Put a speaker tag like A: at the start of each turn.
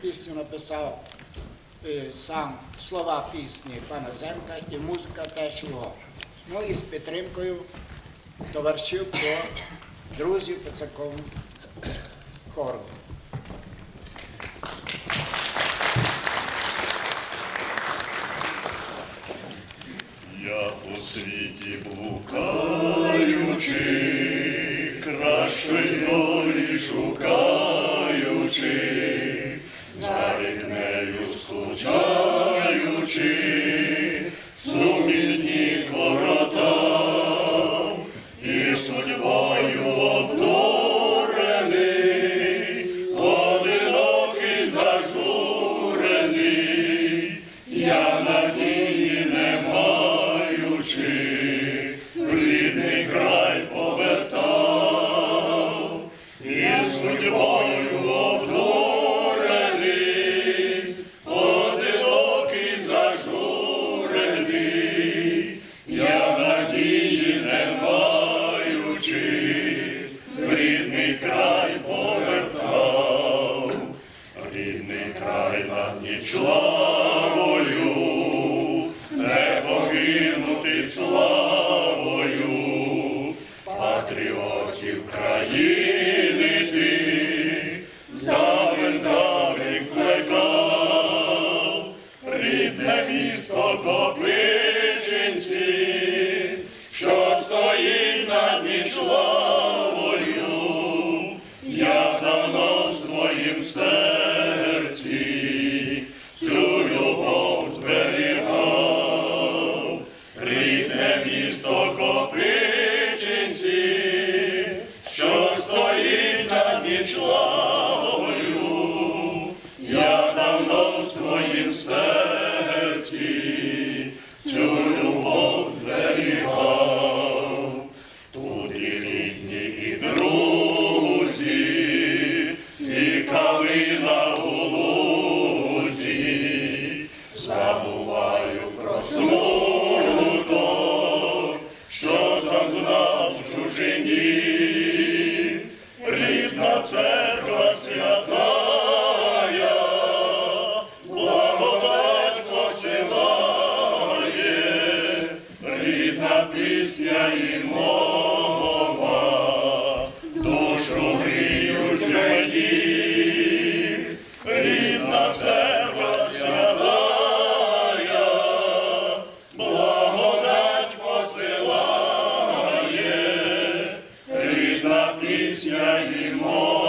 A: Пісню написав е, сам слова пісні пана Земка і музика теж його. Ну і з підтримкою товаришів по друзів по церковному хору.
B: Я по світі блукаючи, кращої долі шукаючи, She. Над не покинути славою, патріотів країни ти, здавен давніх плекав, рідне місто Копичинці, що стоїть над нічлавою, serci пісня і мова, душу гріють мені, рідна церква святая, благодать посилає, рідна пісня і мова,